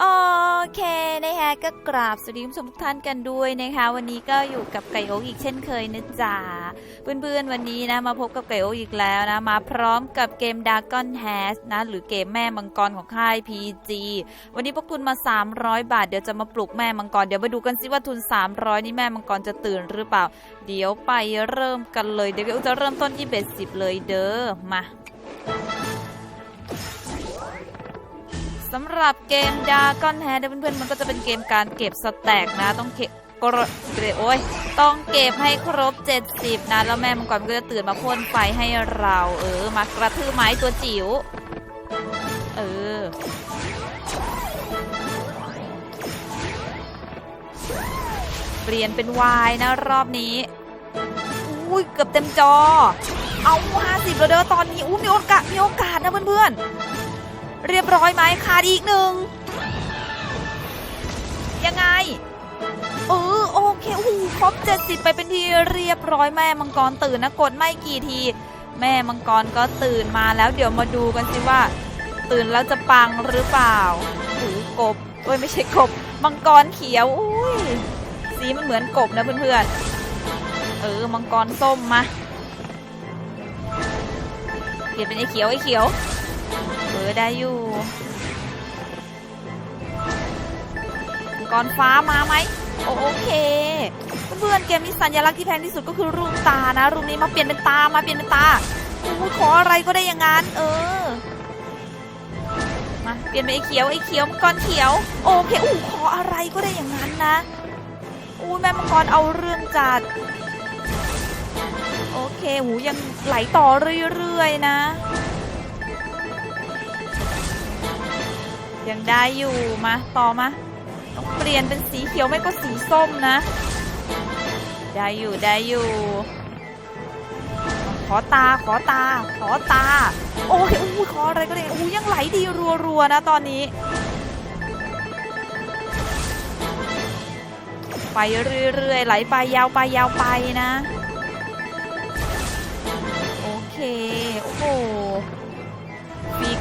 โอเคนะคะก็กราบสวัสดีผู้ชมทุกท่านกันด้วยนะคะ วันนี้ก็อยู่กับไก่โอ๊กอีกเช่นเคยนะจ๊ะเพื่อนๆวันนี้นะมาพบกับไก่โอ๊กอีกแล้วนะ มาพร้อมกับเกม Dragon h a s นะ หรือเกมแม่มังกรของค่าย PG วันนี้พวกทุนมา 300 บาท เดี๋ยวจะมาปลุกแม่มังกร เดี๋ยวมาดูกันสิว่าทุน 300 นี่แม่มังกรจะตื่นหรือเปล่า เดี๋ยวไปเริ่มกันเลยเดี๋ยวไก่โอ๊กจะเริ่มต้นที่เบ็ดสิบเลยเด้อมา สำหรับเกมดาก้อนแฮเพื่อนๆมันก็จะเป็นเกมการเก็บสแต็กนะ ต้องเก็บกรเกรโอ้ยต้องเก็บให้ครบ 70 นะ แล้วแม่มังกรมันก็จะตื่นมาพ่นไฟให้เรา เออ มากระทืบไม้ตัวจิ๋ว เออ เปลี่ยนเป็นวายนะรอบนี้ อุ้ยเกือบเต็มจอ เอา 50 แล้วเด้อตอนนี้อู้มีโอกาสมีโอกาสนะเพื่อนๆ เรียบร้อยไหมขาดอีกหนึ่งยังไงเออโอเคโอ้โหครบ70 ไปเป็นทีเรียบร้อยแม่มังกรตื่นนะกดไม่กี่ที แม่มังกรก็ตื่นมาแล้วเดี๋ยวมาดูกันสิว่า ตื่นแล้วจะปังหรือเปล่าหูกบเอ้ยไม่ใช่กบ มังกรเขียวอุ้ยสีมันเหมือนกบนะเพื่อนๆเออมังกรส้มมาเปลี่ยนเป็นไอ้เขียวไอ้เขียว ออได้อยู่มังกรฟ้ามาไหมโอเค เพื่อนเกมนี้สัญลักษณ์ที่แพงที่สุดก็คือรูปตานะ รูปนี้มาเปลี่ยนเป็นตา มาเปลี่ยนเป็นตาโอ้ขออะไรก็ได้อย่างนั้น เออ มาเปลี่ยนเป็นไอ้เขียว ไอ้เขียวมังกรเขียว โอเคอู้ขออะไรก็ได้อย่างนั้นนะ อู้แม่มังกรเอาเรื่องจัด โอเคหูยังไหลต่อเรื่อยๆนะ ยังได้อยู่มาต่อมาต้องเปลี่ยนเป็นสีเขียวไม่ก็สีส้มนะ ได้อยู่ได้อยู่ ขอตาขอตา ขอตา โอ้ยอู้ขออะไรก็ได้อู้ยังไหลดีรัวๆนะตอนนี้ ไปเรื่อยๆไหลไปยาวไปยาวไปนะ โอเค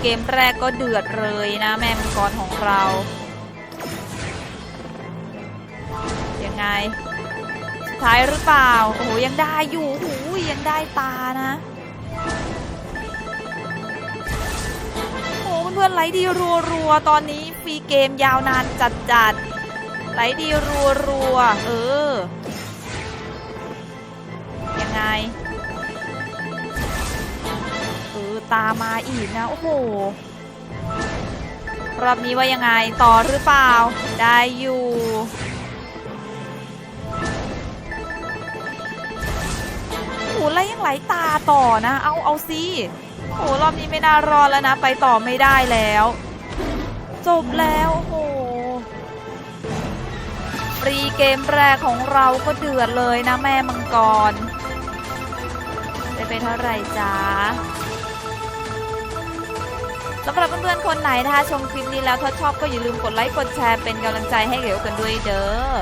เกมแรกก็เดือดเลยนะแม่มังกรของเรา ยังไงสุดท้ายหรือเปล่า โอ้โหยังได้อยู่โอ้โหยังได้ตานะ โอ้เพื่อนๆไหลดีรัวๆ ตอนนี้ฟรีเกมยาวนานจัดๆไหลดีรัวๆ เออ ยังไง ตามมาอีกนะ โอ้โห รอบนี้ว่ายังไงต่อหรือเปล่า ได้อยู่ โอ้โหแล้วยังไหลตาต่อนะ เอาเอาสิโอ้โหรอบนี้ไม่น่ารอดแล้วนะ ไปต่อไม่ได้แล้ว จบแล้วโอ้โหฟรีเกมแรกของเราก็เดือดเลยนะแม่มังกร ได้ไปเท่าไหร่จ๊ะ สำหรับเพื่อนๆคนไหนนะคะชมคลิปนี้แล้วถ้าชอบก็อย่าลืมกดไลค์กดแชร์เป็นกำลังใจให้เก๋วกันด้วยเด้อ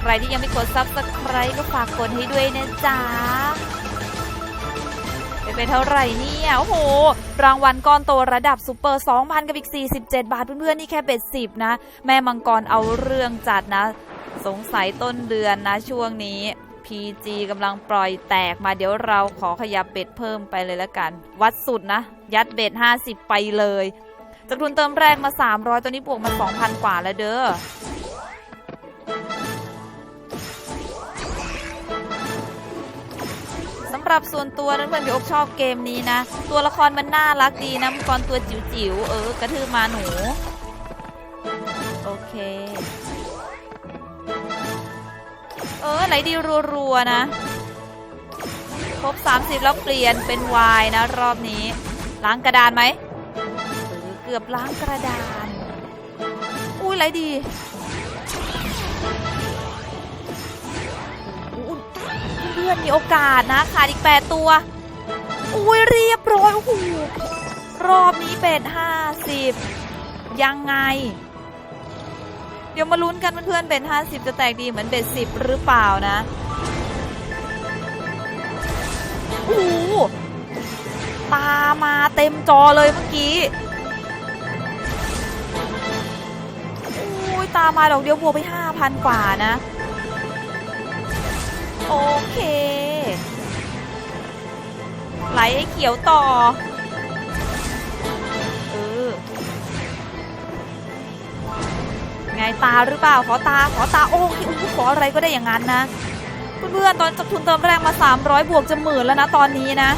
ใครที่ยังไม่กดซับสไครต์ก็ฝากกดให้ด้วยนะจ๊ะไปไปเท่าไหร่เนี่ย โอ้โห รางวัลก้อนโตระดับซูเปอร์ 2,000 กับอีก 47 บาท เพื่อนๆ นี่แค่เบ็ดสิบนะ แม่มังกรเอาเรื่องจัดนะ สงสัยต้นเดือนนะช่วงนี้ PG กำลังปล่อยแตกมาเดี๋ยวเราขอขยับเบ็ดเพิ่มไปเลยละกัน วัดสุดนะ ยัดเบ็ด 50 ไปเลยจากทุนเติมแรกมา 300 ตัวนี้บวกมา 2,000 กว่าแล้วเด้อสำหรับส่วนตัวนั้นเพื่อนพี่อบชอบเกมนี้นะ ตัวละครมันน่ารักดีนะมังกรตัวจิ๋วๆ เออกระทืบมาหนู โอเค ออไหลดีรัวๆนะครบ30 แล้วเปลี่ยนเป็นวายนะ รอบนี้ ล้างกระดานไหมเกือบล้างกระดาน อุ้ยไหลดีอุ๊ยเพื่อนมีโอกาสนะขาดอีก 8 ตัว อุ้ยเรียบร้อยโอ้โหรอบนี้เป็น50 ยังไง เดี๋ยวมาลุ้นกันเพื่อนๆเบ็ด50 จะแตกดีเหมือนเบ็ด10 หรือเปล่านะโอ้โหตามาเต็มจอเลยเมื่อกี้อุ้ยตามาดอกเดียวบวกไป 5,000 กว่านะ โอเค ไหลให้เขียวต่อ ไงตาหรือเปล่าขอตาขอตาโอ้ยอู้ขออะไรก็ได้อย่างนั้นนะเพื่อนๆตอนจับทุนเติมแรงมา 300 บวกจะหมื่นแล้วนะตอนนี้นะ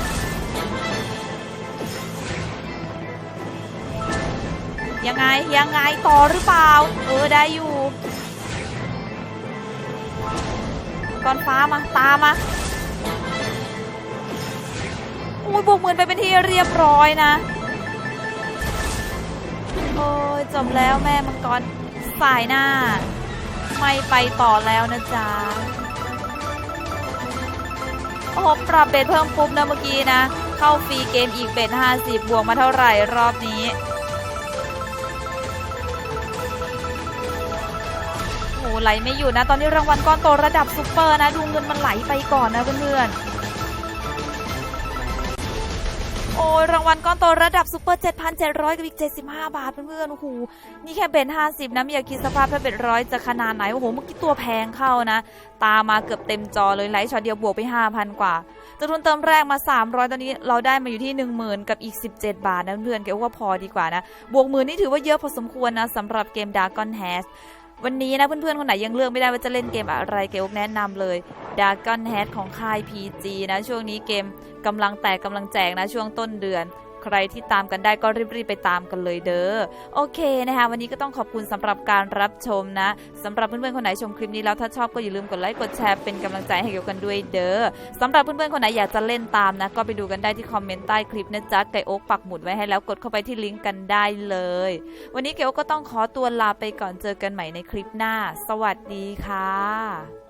ยังไงยังไงต่อหรือเปล่า เออได้อยู่ก้อนฟ้ามาตามมาอุ้ยบวกหมื่นไปเป็นที่เรียบร้อยนะ โอ้ยจบแล้วแม่มังกร สายหน้า ไม่ไปต่อแล้วนะจ๊ะ โอ้โห ปรับเบ็ดเพิ่มปุ๊บนะเมื่อกี้นะ เข้าฟรีเกมอีกเบ็ด50 บวกมาเท่าไหร่รอบนี้โอ้โหไหลไม่อยู่นะ ตอนนี้รางวัลก้อนโตระดับซุปเปอร์นะ ดูเงินมันไหลไปก่อนนะเพื่อนๆ โอ้ยรางวัลก้อนโตระดับซุปเปอร์7,700 กับอีก 75 บาทเพื่อนๆโอ้โหนี่แค่เบ็ด50 นะม่อยากคิดสภาพถ้าเบ็ดร้อยจะขนาดไหน โอ้โห เมื่อกี้ตัวแพงเข้านะ ตามาเกือบเต็มจอเลยไลท์ช็อตเดียวบวกไป 5,000 กว่าจำนวนเติมแรกมา 300 ตอนนี้เราได้มาอยู่ที่ 10,000 กับอีก 17 บาทนะเพื่อนๆเกว่าพอดีกว่านะ บวกหมื่นนี่ถือว่าเยอะพอสมควรนะสำหรับเกม Dragon h a s วันนี้นะเพื่อนๆ คนไหนยังเลือกไม่ได้ว่าจะเล่นเกมอะไรเก๋แนะนำเลย d a r k o n Head ของค่าย PG นะ ช่วงนี้เกมกำลังแตกกำลังแจกนะช่วงต้นเดือน ใครที่ตามกันได้ก็รีบๆไปตามกันเลยเด้อโอเคนะคะวันนี้ก็ต้องขอบคุณสำหรับการรับชมนะสำหรับเพื่อนๆคนไหนชมคลิปนี้แล้วถ้าชอบก็อย่าลืมกดไลค์กดแชร์เป็นกำลังใจให้เกี่ยวกันด้วยเด้อสำหรับเพื่อนๆคนไหนอยากจะเล่นตามนะก็ไปดูกันได้ที่คอมเมนต์ใต้คลิปนะจ๊ะไก่โอ๊กปักหมุดไว้ให้แล้วกดเข้าไปที่ลิงก์กันได้เลย วันนี้เก๋โอ๊กก็ต้องขอตัวลาไปก่อนเจอกันใหม่ในคลิปหน้า สวัสดีค่ะ